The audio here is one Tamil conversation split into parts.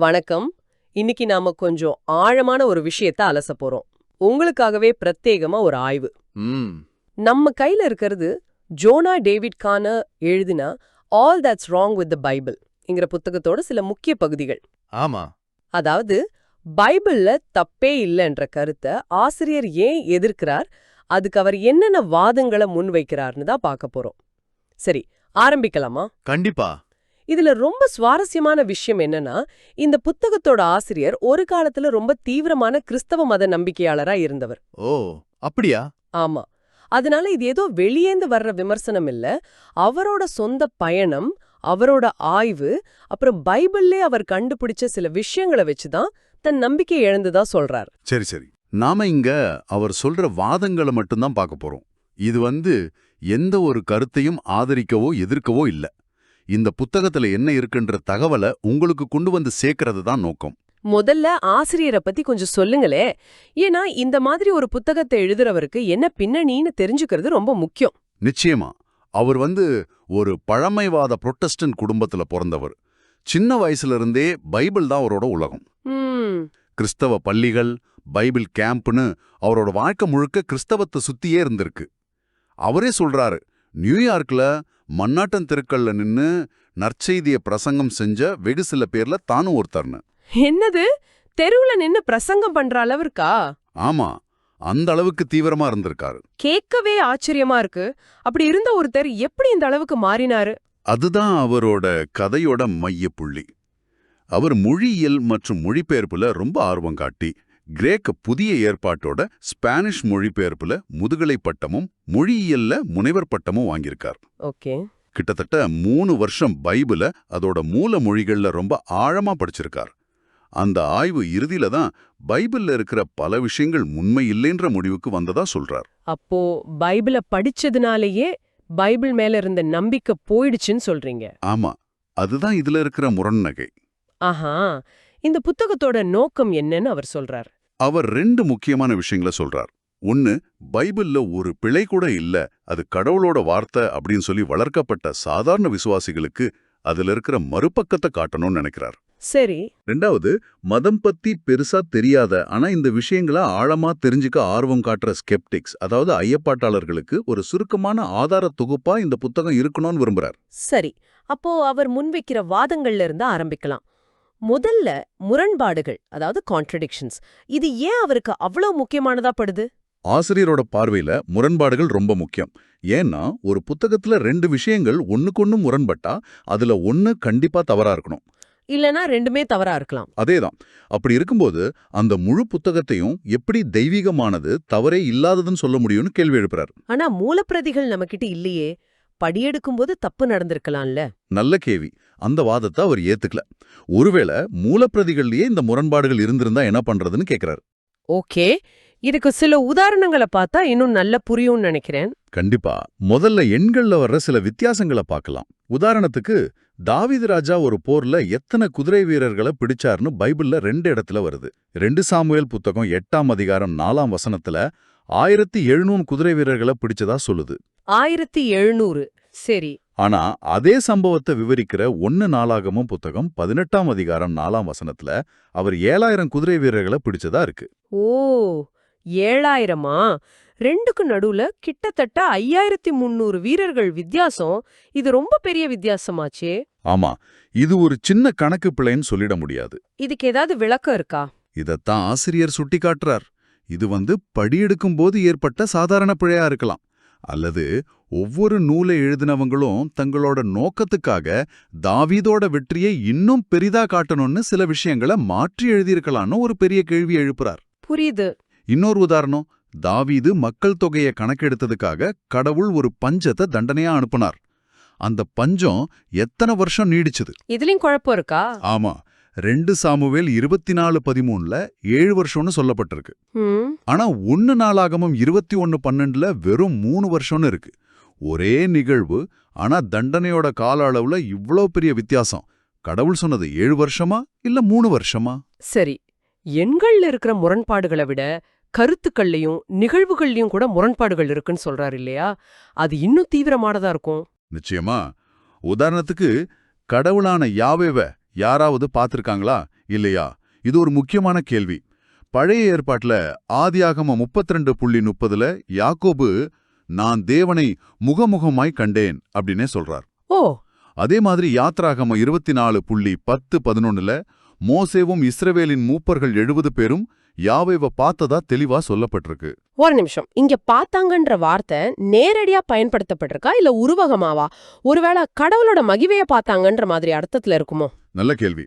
வணக்கம். இன்னைக்கு நாம கொஞ்சம் ஆழமான ஒரு விஷயத்த அலச போறோம். உங்களுக்காகவே பிரத்யேகமா ஒரு ஆய்வு. நம்ம கையில இருக்கிறது ஜோனா டேவிட் கான எழுதின all that's wrong with the Bible என்கிற புத்தகத்தோட சில முக்கிய பகுதிகள். ஆமா. அதாவது பைபிள்ல தப்பே இல்லைன்ற கருத்தை ஆசிரியர் ஏன் எதிர்க்கிறார்? அதுக்கு அவர் என்னென்ன வாதங்களை முன்வைக்கிறார்னு தான் பார்க்க போறோம். சரி ஆரம்பிக்கலாமா? கண்டிப்பா. இதுல ரொம்ப சுவாரஸ்யமான விஷயம் என்னன்னா இந்த புத்தகத்தோட ஆசிரியர் ஒரு காலத்துல ரொம்ப தீவிரமான கிறிஸ்தவ மத நம்பிக்கையாளரா இருந்தவர். ஓ அப்படியா? ஆமா. அதனால இது ஏதோ வெளியேந்து வர்ற விமர்சனம் இல்ல. அவரோட சொந்த பயணம் அவரோட ஆய்வு அப்புறம் பைபிள்லே அவர் கண்டுபிடிச்ச சில விஷயங்களை வச்சுதான் தன் நம்பிக்கை இழந்துதா சொல்றார். சரி சரி. நாம இங்க அவர் சொல்ற வாதங்களை மட்டும்தான் பார்க்க போறோம். இது வந்து எந்த ஒரு கருத்தையும் ஆதரிக்கவோ எதிர்க்கவோ இல்ல. இந்த புத்தகத்துல என்ன இருக்குன்ற தகவலை உங்களுக்கு கொண்டு வந்து சேர்க்கறது தான் நோக்கம். முதல்ல ஆசிரியரை பத்தி கொஞ்சம் சொல்லுங்களே. ஏன்னா இந்த மாதிரி ஒரு புத்தகத்தை எழுதுறவருக்கு என்ன பின்னணின்னு தெரிஞ்சுக்கிறது ரொம்ப முக்கியம். நிச்சயமா. அவர் வந்து ஒரு பழமைவாத புரொட்டஸ்டன்ட் குடும்பத்துல பிறந்தவர். சின்ன வயசுல இருந்தே பைபிள் தான் அவரோட உலகம். கிறிஸ்தவ பள்ளிகள் பைபிள் கேம்ப்னு அவரோட வாழ்க்கை முழுக்க கிறிஸ்தவத்தை சுத்தியே இருந்திருக்கு. அவரே சொல்றாரு நியூயார்க்ல மன்னாட்டன் தெருக்கல்ல நின்னு நற்செய்திய பிரசங்கம் செஞ்ச வெகு சில பேர்ல தானும் ஒருத்தர்னு. என்னது? தெருவுல நின்னு பிரசங்கம் பண்ற அளவிற்கா? ஆமா அந்த அளவுக்கு தீவிரமா இருந்திருக்காரு. கேட்கவே ஆச்சரியமா இருக்கு. அப்படி இருந்த ஒருத்தர் எப்படி இந்த அளவுக்கு மாறினாரு? அதுதான் அவரோட கதையோட மையப்புள்ளி. அவர் மொழியியல் மற்றும் மொழிபெயர்ப்புல ரொம்ப ஆர்வம் காட்டி கிரேக்க புதிய ஏற்பாட்டோட ஸ்பானிஷ் மொழிபெயர்ப்புல முதுகலை பட்டமும் மொழியியல்ல முனைவர் பட்டமும் வாங்கியிருக்கார். ஓகே. கிட்டத்தட்ட மூணு வருஷம் பைபிள அதோட மூல மொழிகள்ல ரொம்ப ஆழமா படிச்சிருக்கார். அந்த ஆய்வு இறுதியில தான் பைபிள்ல இருக்கிற பல விஷயங்கள் உண்மை இல்லைன்ற முடிவுக்கு வந்ததா சொல்றார். அப்போ பைபிள படிச்சதுனாலேயே பைபிள் மேல இருந்த நம்பிக்கை போயிடுச்சுன்னு சொல்றீங்க. ஆமா அதுதான் இதுல இருக்கிற முரண்நகை ஆஹா இந்த புத்தகத்தோட நோக்கம் என்னன்னு அவர் சொல்றார். அவர் ரெண்டு முக்கியமான விஷயங்களை சொல்றார். ஒன்னு பைபிள்ல ஒரு பிழை கூட இல்ல. அது கடவுளோட வார்த்தை அப்படின்னு சொல்லி வளர்க்கப்பட்ட சாதாரண விசுவாசிகளுக்கு அதுல இருக்கிற மறுபக்கத்தை காட்டணும்னு நினைக்கிறார். சரி. ரெண்டாவது மதம் பத்தி பெருசா தெரியாத ஆனா இந்த விஷயங்களை ஆழமா தெரிஞ்சுக்க ஆர்வம் காட்டுற ஸ்கெப்டிக்ஸ் அதாவது ஐயப்பாட்டாளர்களுக்கு ஒரு சுருக்கமான ஆதார தொகுப்பா இந்த புத்தகம் இருக்கணும்னு விரும்புறார். சரி. அப்போ அவர் முன்வைக்கிற வாதங்கள்ல இருந்து ஆரம்பிக்கலாம். முதல்ல முரண்பாடுகள் அதாவது கான்ட்ரடிக்ஷன்ஸ் இது ஏன் அவருக்கு அவ்வளவு முக்கியமானதா படுது? ஆசிரியரோட பார்வையில முரண்பாடுகள் ரொம்ப முக்கியம். ஏன்னா ஒரு புத்தகத்துல ரெண்டு விஷயங்கள் ஒண்ணுக்கொன்னு முரண்பட்டா அதுல ஒண்ணு கண்டிப்பா தவறா இருக்கணும். இல்லனா ரெண்டுமே தவறா இருக்கலாம். அதேதான். அப்படி இருக்கும்போது அந்த முழு புத்தகத்தையும் எப்படி தெய்வீகமானது தவறே இல்லாததுன்னு சொல்ல முடியும்னு கேள்வி எழுப்புறார். ஆனா மூலப்பிரதிகள் நம்மகிட்ட இல்லையே. படியெடுக்கும்போது தப்பு நடந்திருக்கலாம்ல. நல்ல கேவி அந்த வாதத்தை அவர் ஏத்துக்கல. ஒருவேளை மூலப்பிரதிகள்லயே இந்த முரண்பாடுகள் இருந்திருந்தா என்ன பண்றதுன்னு கேக்குறாரு. ஓகே. இதுக்கு சில உதாரணங்களை பார்த்தா இன்னும் நல்ல புரியும்னு நினைக்கிறேன். கண்டிப்பா. முதல்ல எண்கள்ல வர்ற சில வித்தியாசங்களை பார்க்கலாம். உதாரணத்துக்கு தாவீது ராஜா ஒரு போர்ல எத்தனை குதிரை வீரர்களை பிடிச்சார்னு பைபிள்ல ரெண்டு இடத்துல வருது. ரெண்டு சாமுவேல் புத்தகம் எட்டாம் அதிகாரம் நாலாம் வசனத்துல ஆயிரத்தி எழுநூறு குதிரை வீரர்களை பிடிச்சதா சொல்லுது. ஆயிரத்தி எழுநூறு. சரி. ஆனா அதே சம்பவத்தை விவரிக்கிற ஒன்னு நாளாகமும் புத்தகம் பதினெட்டாம் அதிகாரம் நாலாம் வசனத்துல அவர் ஏழாயிரம் குதிரை வீரர்களை பிடிச்சதா இருக்கு. ஓ ஏழாயிரமா? ரெண்டுக்கு நடுவுல கிட்டத்தட்ட ஐயாயிரத்தி முன்னூறு வீரர்கள் வித்தியாசம். இது ரொம்ப பெரிய வித்தியாசமாச்சே. ஆமா இது ஒரு சின்ன கணக்கு பிழைன்னு சொல்லிட முடியாது. இதுக்கு ஏதாவது விளக்கம் இருக்கா? இதத்தான் ஆசிரியர் சுட்டிக்காட்டுறார். இது வந்து படியெடுக்கும் போது ஏற்பட்ட சாதாரண பிழையா இருக்கலாம். அல்லது ஒவ்வொரு நூலை எழுதினவங்களும் தங்களோட நோக்கத்துக்காக தாவீதோட வெற்றியை இன்னும் பெரிதா காட்டணும்னு சில விஷயங்களை மாற்றி எழுதியிருக்கலாம்னு ஒரு பெரிய கேள்வி எழுப்புறார். புரியுது. இன்னொரு உதாரணம் தாவீது மக்கள் தொகையை கணக்கெடுத்ததுக்காக கடவுள் ஒரு பஞ்சத்தை தண்டனையா அனுப்புனார். அந்த பஞ்சம் எத்தனை வருஷம் நீடிச்சது? இதுலயும் குழப்பம் இருக்கா? ஆமா. ரெண்டு சாமுவேல் இருபத்தி நாலு பதிமூணுல ஏழு வருஷம்னு சொல்லப்பட்டிருக்கு. ஆனா ஒன்னு நாளாகமும் இருபத்தி ஒன்னு பன்னெண்டுல வெறும் மூணு வருஷம்னு இருக்கு. ஒரே நிகழ்வு ஆனா தண்டனையோட கால அளவுல இவ்ளோ பெரிய வித்தியாசம். கடவுள் சொன்னது ஏழு வருஷமா இல்ல மூணு வருஷமா? சரி எண்கள்ல இருக்கிற முரண்பாடுகளை விட கருத்துக்கள்லயும் நிகழ்வுகள்லயும் கூட முரண்பாடுகள் இருக்குன்னு சொல்றாரு இல்லையா? அது இன்னும் தீவிரமானதா இருக்கும்? நிச்சயமா. உதாரணத்துக்கு கடவுளான யாவேவ யாராவது பார்த்திருக்காங்களா? இல்லையா? இது ஒரு முக்கியமான கேள்வி. பழைய ஏற்பாட்டுல ஆதியாகம முப்பத்திரெண்டு புள்ளி முப்பதுல யாக்கோபு நான் தேவனை முகமுகமாய் கண்டேன் அப்படின்னே சொல்றார். ஓ! அதே மாதிரி யாத்ராகம இருபத்தி நாலு புள்ளி பத்து பதினொன்னுல மோசேவும் இஸ்ரவேலின் மூப்பர்கள் எழுபது பேரும் யாவேவ பார்த்ததா தெளிவா சொல்லப்பட்டிருக்கு. ஒரு நிமிஷம். இங்க பார்த்தாங்கன்ற வார்த்தை நேரடியா பயன்படுத்தப்பட்டிருக்கா? இல்ல உருவகமாவா? ஒருவேளை கடவுளோட மகிமைய பார்த்தாங்கன்ற மாதிரி அர்த்தத்துல இருக்குமோ? நல்ல கேள்வி.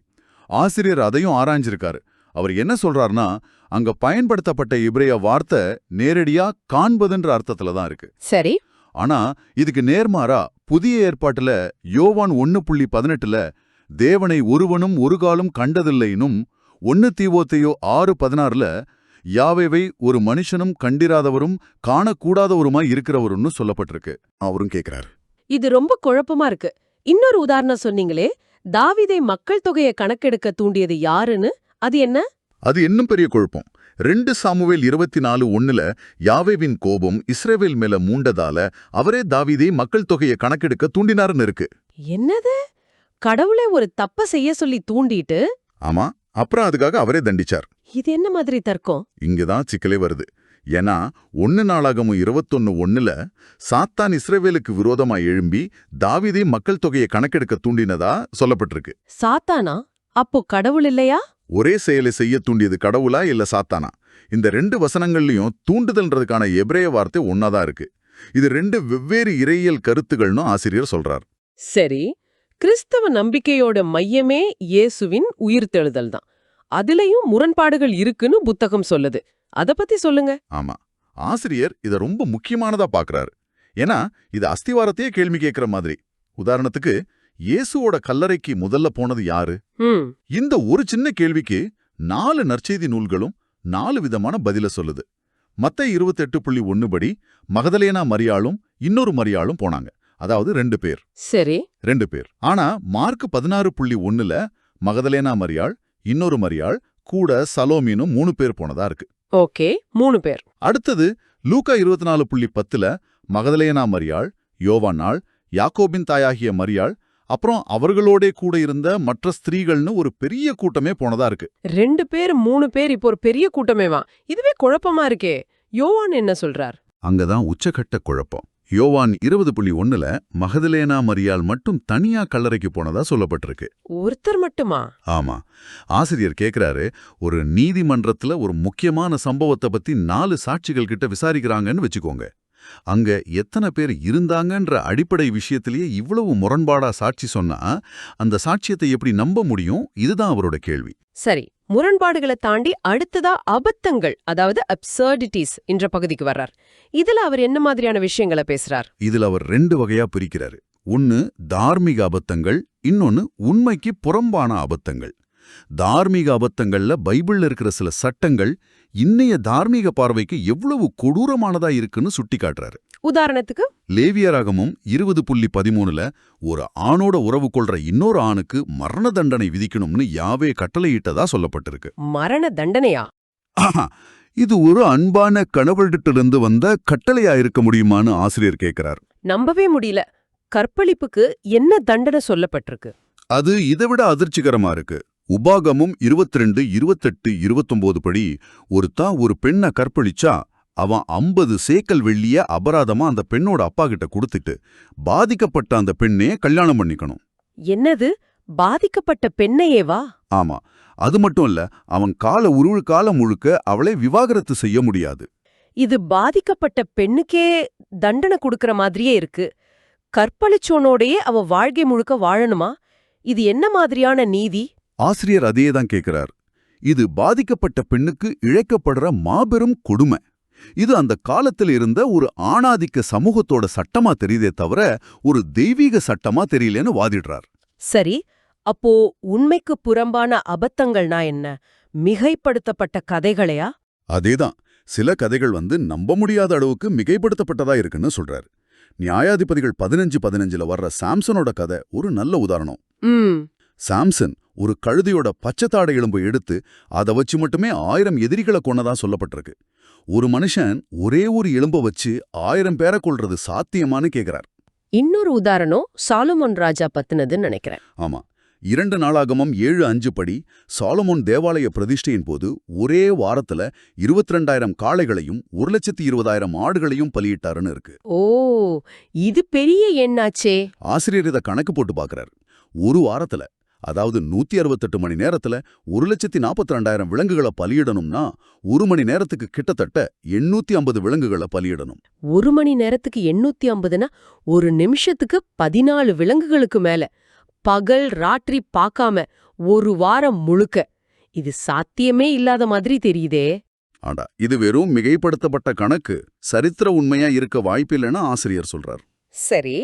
ஆசிரியர் அதையும் ஆராய்ஞ்சிருக்காரு. அவர் என்ன சொல்றாருன்னா அங்க பயன்படுத்தப்பட்ட இப்ரேய வார்த்தை நேரடியா காண்பதுன்ற அர்த்தத்துல தான் இருக்கு. சரி. ஆனா இதுக்கு நேர்மாறா புதிய ஏற்பாட்டுல யோவான் ஒன்னு புள்ளி பதினெட்டுல தேவனை ஒருவனும் ஒரு காலும் கண்டதில்லைனும் ஒன்னு தீவோத்தையோ ஆறு பதினாறுல யாவேவை ஒரு மனுஷனும் கண்டிராதவரும் காணக்கூடாதவருமாய் இருக்கிறவருன்னு சொல்லப்பட்டிருக்கு. அவரும் கேக்குறாரு. இது ரொம்ப குழப்பமா இருக்கு. இன்னொரு உதாரணம் சொன்னீங்களே தாவீதை மக்கள் தொகையை கணக்கெடுக்க தூண்டியது யாருன்னு? அது என்ன? அது இன்னும் பெரிய குழப்பம். ரெண்டு சாமுவேல் இருபத்தி நாலு ஒண்ணுல யாவேவின் கோபம் இஸ்ரேவேல் மேல மூண்டதால அவரே தாவீதை மக்கள் தொகையை கணக்கெடுக்க தூண்டினாருன்னு இருக்கு. என்னது? கடவுளே ஒரு தப்ப செய்ய சொல்லி தூண்டிட்டு? ஆமா அப்புறம் அதுக்காக அவரே தண்டிச்சார். இது என்ன மாதிரி தர்க்கம்? இங்கதான் சிக்கலே வருது. ஏன்னா ஒன்னு நாளாகமும் இருபத்தொன்னு ஒண்ணுல சாத்தான் இஸ்ரேவேலுக்கு விரோதமா எழும்பி தாவீதை மக்கள் தொகையை கணக்கெடுக்க தூண்டினதா சொல்லப்பட்டிருக்கு. சாத்தானா? அப்போ கடவுள் இல்லையா? ஒரே செயலை செய்ய தூண்டியது கடவுளா இல்ல சாத்தானா? இந்த ரெண்டு வசனங்கள்லயும் தூண்டுதல்ன்றதுக்கான எபிரேய வார்த்தை ஒன்னாதான் இருக்கு. இது ரெண்டு வெவ்வேறு இறையியல் கருத்துகள்னு ஆசிரியர் சொல்றார். சரி கிறிஸ்தவ நம்பிக்கையோட மையமே இயேசுவின் உயிர்த்தெழுதல் தான். அதுலயும் முரண்பாடுகள் இருக்குன்னு புத்தகம் சொல்லுது. அத பத்தி சொல்லுங்க. ஆமா. ஆசிரியர் இத ரொம்ப முக்கியமானதா பாக்குறாரு. ஏன்னா இது அஸ்திவாரத்தையே கேள்வி கேட்கிற மாதிரி. உதாரணத்துக்கு இயேசுவோட கல்லறைக்கு முதல்ல போனது யாரு? இந்த ஒரு சின்ன கேள்விக்கு நாலு நற்செய்தி நூல்களும் நாலு விதமான பதில சொல்லுது. மத்த இருபத்தெட்டு புள்ளி ஒன்னு படி மகதலேனா மரியாளும் இன்னொரு மரியாளும் போனாங்க. அதாவது ரெண்டு பேர். சரி. ரெண்டு பேர். ஆனா மார்க் பதினாறு புள்ளி ஒண்ணுல மகதலேனா மரியாள் இன்னொரு மரியாள் கூட சலோமீனும் மூணு பேர் போனதா இருக்கு. ஓகே மூணு பேர். அடுத்தது லூக்கா இருபத்தி நாலு புள்ளி பத்துல மகதலேனா மரியாள் யோவானாள் யாக்கோபின் தாயாகிய மரியாள் அப்புறம் அவர்களோடே கூட இருந்த மற்ற ஸ்திரீகள்னு ஒரு பெரிய கூட்டமே போனதா இருக்கு. ரெண்டு பேர் மூணு பேர் இப்போ ஒரு பெரிய கூட்டமேவா? இதுவே குழப்பமா இருக்கே. யோவான் என்ன சொல்றார்? அங்கதான் உச்சகட்ட குழப்பம். யோவான் இருபது புள்ளி ஒண்ணுல மகதலேனா மரியாள் மட்டும் தனியா கல்லறைக்கு போனதா சொல்லப்பட்டிருக்கு. ஒருத்தர் மட்டுமா? ஆமா. ஆசிரியர் கேக்குறாரு ஒரு நீதிமன்றத்துல ஒரு முக்கியமான சம்பவத்தை பத்தி நாலு சாட்சிகள் கிட்ட விசாரிக்கிறாங்கன்னு வச்சுக்கோங்க. அங்க எத்தனை பேர் இருந்தாங்கன்ற அடிப்படை விஷயத்திலேயே இவ்வளவு முரண்பாடா சாட்சி சொன்னா அந்த சாட்சியத்தை எப்படி நம்ப முடியும்? இதுதான் அவரோட கேள்வி. சரி முரண்பாடுகளை தாண்டி அடுத்ததா அபத்தங்கள் அதாவது அப்சர்டிட்டிஸ் என்ற பகுதிக்கு வர்றார். இதுல அவர் என்ன மாதிரியான விஷயங்களை பேசுறார்? இதுல அவர் ரெண்டு வகையா பிரிக்கிறாரு. ஒன்னு தார்மீக அபத்தங்கள் இன்னொன்னு உண்மைக்கு புறம்பான அபத்தங்கள். தார்மீக அபத்தங்கள்ல பைபிள்ல இருக்கிற சில சட்டங்கள் இன்னைய தார்மீக பார்வைக்கு எவ்வளவு கொடூரமானதா இருக்குன்னு சுட்டிக்காட்டுறாரு. உதாரணத்துக்கு? லேவியராகமும் இருபது புள்ளி பதிமூணுல ஒரு ஆணோட உறவு கொள்ற இன்னொரு ஆணுக்கு மரண தண்டனை விதிக்கணும்னு யாவே கட்டளையிட்டதா சொல்லப்பட்டிருக்கு. மரண தண்டனையா? இது ஒரு அன்பான கணவர்கிட்டிருந்து வந்த கட்டளையா இருக்க முடியுமான்னு ஆசிரியர் கேட்கிறார் நம்பவே முடியல. கற்பழிப்புக்கு என்ன தண்டனை சொல்லப்பட்டிருக்கு? அது இதைவிட அதிர்ச்சிகரமா இருக்கு. உபாகமும் 22 இருபத்தெட்டு இருபத்தொன்பது படி ஒருத்தன் ஒரு பெண்ணை கற்பழிச்சா அவன் ஐம்பது சேக்கல் வெள்ளிய அபராதமா அந்த பெண்ணோட அப்பா கிட்ட கொடுத்துட்டு பாதிக்கப்பட்ட அந்த பெண்ணே கல்யாணம் பண்ணிக்கணும். என்னது? பாதிக்கப்பட்ட பெண்ணையேவா? ஆமா. அது மட்டும் இல்ல அவன் கால உருள் காலம் முழுக்க அவளை விவாகரத்து செய்ய முடியாது. இது பாதிக்கப்பட்ட பெண்ணுக்கே தண்டனை கொடுக்கற மாதிரியே இருக்கு. கற்பழிச்சோனோடையே அவ வாழ்க்கை முழுக்க வாழணுமா? இது என்ன மாதிரியான நீதி? ஆசிரியர் அதே தான் கேட்கிறார் இது பாதிக்கப்பட்ட பெண்ணுக்கு இழைக்கப்படுற மாபெரும் கொடுமை. இது அந்த காலத்தில் இருந்த ஒரு ஆணாதிக்க சமூகத்தோட சட்டமா தெரியுதே தவிர ஒரு தெய்வீக சட்டமா தெரியலன்னு வாதிடுறார். சரி அப்போ உண்மைக்கு புறம்பான அபத்தங்கள்னா என்ன? மிகைப்படுத்தப்பட்ட கதைகளையா? அதேதான். சில கதைகள் வந்து நம்ப முடியாத அளவுக்கு மிகைப்படுத்தப்பட்டதா இருக்குன்னு சொல்றாரு. நியாயாதிபதிகள் பதினஞ்சு பதினஞ்சுல வர்ற சாம்சனோட கதை ஒரு நல்ல உதாரணம். சாம்சன் ஒரு கழுதையோட பச்சைத்தாடை எலும்பை எடுத்து அதை வச்சு மட்டுமே ஆயிரம் எதிரிகளை கொன்னதா சொல்லப்பட்டிருக்கு. ஒரு மனுஷன் ஒரே ஒரு எலும்பை வச்சு ஆயிரம் பேரை கொல்றது சாத்தியமான்னு கேக்குறார். இன்னொரு உதாரணம் சாலுமன் ராஜா பத்தினதுன்னு நினைக்கிறேன். ஆமா. இரண்டு நாளாகமம் ஏழு அஞ்சு படி சாலமோன் தேவாலய பிரதிஷ்டையின் போது ஒரே வாரத்துல இருபத்தி ரெண்டாயிரம் காளைகளையும் ஒரு லட்சத்தி இருபதாயிரம் ஆடுகளையும் பலியிட்டாருன்னு இருக்கு. ஓ இது பெரிய எண்ணாச்சே. ஆசிரியர் இதை கணக்கு போட்டு பார்க்கறாரு ஒரு வாரத்துல அதாவது நூத்தி அறுபத்தெட்டு மணி நேரத்துல ஒரு லட்சத்தி நாற்பத்தி ரெண்டாயிரம் விலங்குகளை பலியிடணும்னா ஒரு மணி நேரத்துக்கு கிட்டத்தட்ட எண்ணூத்தி ஐம்பது விலங்குகளை பலியிடணும். ஒரு மணி நேரத்துக்கு எண்ணூத்தி ஐம்பதுனா ஒரு நிமிஷத்துக்கு பதினாலு விலங்குகளுக்கு மேல. பகல் ராத்திரி பார்க்காம ஒரு வாரம் முழுக்க. இது சாத்தியமே இல்லாத மாதிரி தெரியுதே. ஆடா இது வெறும் மிகைப்படுத்தப்பட்ட கணக்கு. சரித்திர உண்மையா இருக்க வாய்ப்பில்லைன்னு ஆசிரியர் சொல்றார். சரி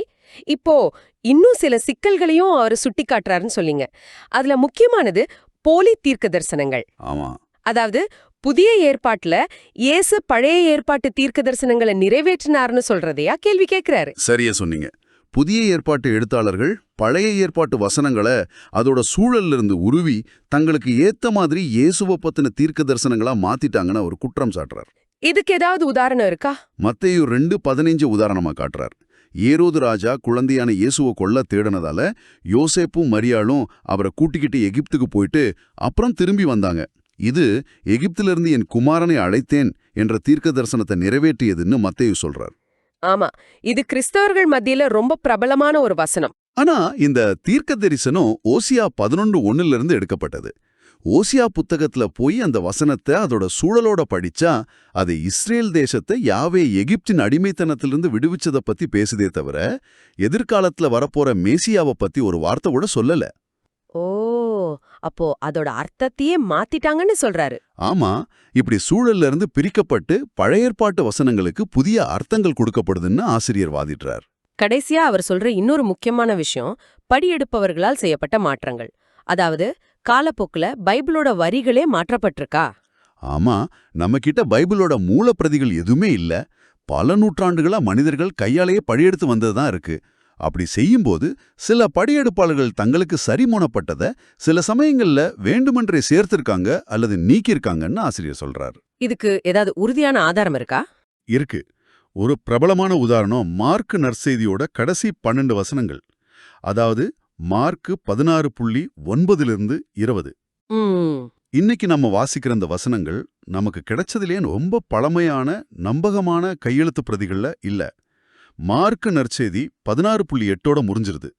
இப்போ இன்னும் சில சிக்கல்களையும் அவர் சுட்டி காட்டுறாருன்னு சொல்லிங்க. அதுல முக்கியமானது போலி தீர்க்க தரிசனங்கள். ஆமா. அதாவது புதிய ஏற்பாட்டுல இயேசு பழைய ஏற்பாட்டு தீர்க்க தரிசனங்களை நிறைவேற்றினார்னு சொல்றதையா கேள்வி கேட்கிறாரு சரியா சொன்னீங்க. புதிய ஏற்பாட்டு எழுத்தாளர்கள் பழைய ஏற்பாட்டு வசனங்களை அதோட சூழல்ல இருந்து உருவி தங்களுக்கு ஏத்த மாதிரி இயேசுவை பத்தின தீர்க்க தரிசனங்களா மாத்திட்டாங்கன்னு அவர் குற்றம் சாட்டுறார். இதுக்கு ஏதாவது உதாரணம் இருக்கா? மத்தேயு ரெண்டு பதினைஞ்சு உதாரணமா காட்டுறார். ஏரோது ராஜா குழந்தையான இயேசுவை கொல்ல தேடினதால யோசேப்பும் மரியாளும் அவரை கூட்டிக்கிட்டு எகிப்துக்கு போயிட்டு அப்புறம் திரும்பி வந்தாங்க. இது எகிப்திலிருந்து என் குமாரனை அழைத்தேன் என்ற தீர்க்க தரிசனத்தை நிறைவேற்றியதுன்னு மத்தேயு சொல்றார். ஆமா இது கிறிஸ்தவர்கள் மத்தியில ரொம்ப பிரபலமான ஒரு வசனம். ஆனா இந்த தீர்க்க தரிசனம் ஓசியா பதினொன்று ஒன்னுல இருந்து எடுக்கப்பட்டது. ஓசியா புத்தகத்துல போய் அந்த வசனத்தை அதோட சூழலோட படிச்சா அது இஸ்ரேல் தேசத்தை யாவே எகிப்தின் அடிமைத்தனத்திலிருந்து விடுவிச்சத பத்தி பேசுதே தவிர எதிர்காலத்துல வரப்போற மேசியாவை பத்தி ஒரு வார்த்தை கூட சொல்லல. ஓ அப்போ அதோட அர்த்தத்தையே மாத்திட்டாங்கன்னு சொல்றாரு. ஆமா இப்படி சூழல்ல இருந்து பிரிக்கப்பட்டு பழைய ஏற்பாட்டு வசனங்களுக்கு புதிய அர்த்தங்கள் கொடுக்கப்படுதுன்னு ஆசிரியர் வாதிடுறார். கடைசியா அவர் சொல்ற இன்னொரு முக்கியமான விஷயம் படியெடுப்பவர்களால் செய்யப்பட்ட மாற்றங்கள். அதாவது காலப்போக்குல பைபிளோட வரிகளே மாற்றப்பட்டிருக்கா? ஆமா நம்ம கிட்ட பைபிளோட மூலப்பிரதிகள் எதுவுமே இல்ல. பல நூற்றாண்டுகளா மனிதர்கள் கையாலேயே படியெடுத்து வந்ததுதான் இருக்கு. அப்படி செய்யும்போது சில படியெடுப்பாளர்கள் தங்களுக்கு சரிமூணப்பட்டத சில சமயங்கள்ல வேண்டுமென்றே சேர்த்திருக்காங்க அல்லது நீக்கியிருக்காங்கன்னு ஆசிரியர் சொல்றார். இதுக்கு ஏதாவது உறுதியான ஆதாரம் இருக்கா? இருக்கு. ஒரு பிரபலமான உதாரணம் மார்க் நற்செய்தியோட கடைசி பன்னெண்டு வசனங்கள். அதாவது மார்க்கு பதினாறு புள்ளி ஒன்பதிலிருந்து இருபது. இன்னைக்கு நம்ம வாசிக்கிற இந்த வசனங்கள் நமக்கு கிடைச்சதுலேயே ரொம்ப பழமையான நம்பகமான கையெழுத்து பிரதிகள்ல இல்ல. மார்க்கு நற்செய்தி பதினாறு புள்ளி எட்டோட முறிஞ்சிருது.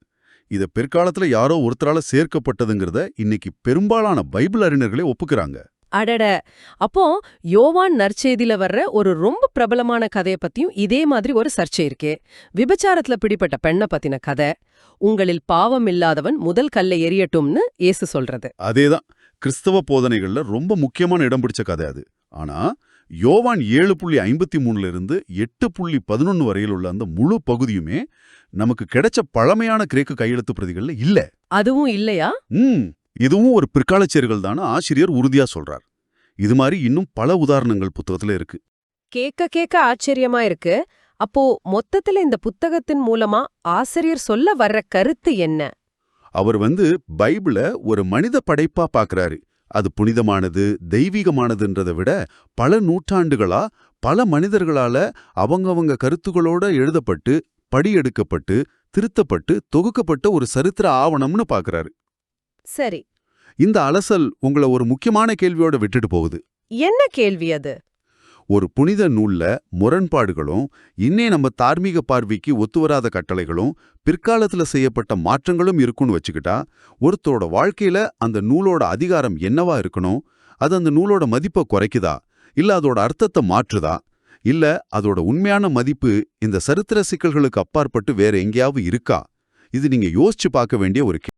இத பிற்காலத்துல யாரோ ஒருத்தரால சேர்க்கப்பட்டதுங்கிறத இன்னைக்கு பெரும்பாலான பைபிள் அறிஞர்களே ஒப்புக்கிறாங்க. அடட. அப்போ யோவான் நற்செய்தியில வர்ற ஒரு ரொம்ப பிரபலமான கதைய பத்தியும் இதே மாதிரி ஒரு சர்ச்சை இருக்கே. விபச்சாரத்துல பிடிப்பட்ட பெண்ண பத்தின கதை உங்களில் பாவம் இல்லாதவன் முதல் கல்லை எரியட்டும்னு இயேசு சொல்றது. அதேதான் கிறிஸ்தவ போதனைகள்ல ரொம்ப முக்கியமான இடம் பிடிச்ச கதை அது. ஆனா யோவான் ஏழு புள்ளி ஐம்பத்தி மூணுல இருந்து எட்டு புள்ளி பதினொன்னு வரையில் உள்ள அந்த முழு பகுதியுமே நமக்கு கிடைச்ச பழமையான கிரேக்கு கையெழுத்து பிரதிகள்ல இல்ல. அதுவும் இல்லையா? ம். இதுவும் ஒரு பிற்காலச்சேர்கள் தானே ஆசிரியர் உறுதியா சொல்றார். இது மாதிரி இன்னும் பல உதாரணங்கள் புத்தகத்துல இருக்கு. கேட்க கேட்க ஆச்சரியமா இருக்கு. அப்போ மொத்தத்துல இந்த புத்தகத்தின் மூலமா ஆசிரியர் சொல்ல வர்ற கருத்து என்ன? அவர் வந்து பைபிள ஒரு மனித படைப்பா பார்க்கறாரு அது புனிதமானது தெய்வீகமானதுன்றதை விட பல நூற்றாண்டுகளா பல மனிதர்களால அவங்கவங்க கருத்துகளோட எழுதப்பட்டு படியெடுக்கப்பட்டு திருத்தப்பட்டு தொகுக்கப்பட்ட ஒரு சரித்திர ஆவணம்னு பார்க்கறாரு சரி. இந்த அலசல் உங்களை ஒரு முக்கியமான கேள்வியோட விட்டுட்டு போகுது. என்ன கேள்வி அது? ஒரு புனித நூல்ல முரண்பாடுகளும் இன்னே நம்ம தார்மீக பார்வைக்கு ஒத்துவராத கட்டளைகளும் பிற்காலத்துல செய்யப்பட்ட மாற்றங்களும் இருக்குன்னு வச்சுக்கிட்டா ஒருத்தரோட வாழ்க்கையில அந்த நூலோட அதிகாரம் என்னவா இருக்கணும்? அது அந்த நூலோட மதிப்பை குறைக்குதா? இல்ல அதோட அர்த்தத்தை மாற்றுதா? இல்ல அதோட உண்மையான மதிப்பு இந்த சரித்திர சிக்கல்களுக்கு அப்பாற்பட்டு வேற எங்கேயாவது இருக்கா? இது நீங்க யோசிச்சு பார்க்க வேண்டிய ஒரு